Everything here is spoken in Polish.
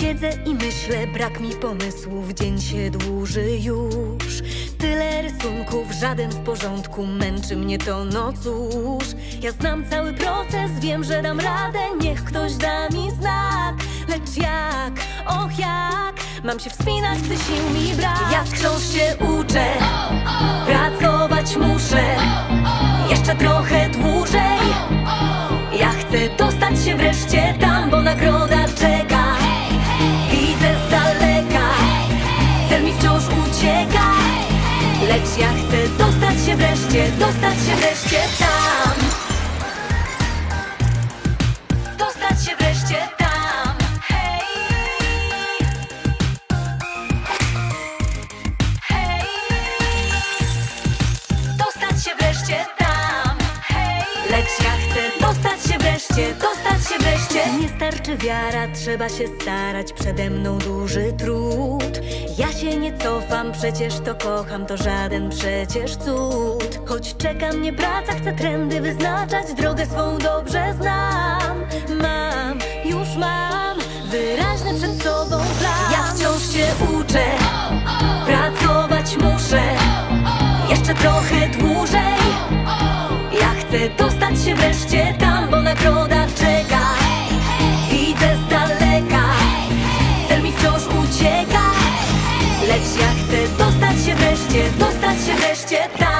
Siedzę i myślę, brak mi pomysłów, dzień się dłuży już. Tyle rysunków, żaden w porządku, męczy mnie to, no cóż. Ja znam cały proces, wiem, że dam radę, niech ktoś da mi znak. Lecz jak, och jak, mam się wspinać, gdy sił mi brak. Ja wciąż się uczę, pracować muszę, jeszcze trochę dłużej. Ja chcę dostać się wreszcie tam, bo nagroda ja chcę dostać wiara, trzeba się starać. Przede mną duży trud. Ja się nie cofam, przecież to kocham, to żaden przecież cud. Choć czeka mnie praca, chcę trendy wyznaczać, drogę swą dobrze znam. Mam, już mam wyraźny przed sobą plan. Ja wciąż się uczę, pracować muszę. Jeszcze trochę dłużej. Ja chcę dostać się wreszcie tam, bo nagroda ja chcę dostać się wreszcie, dostać się wreszcie tam.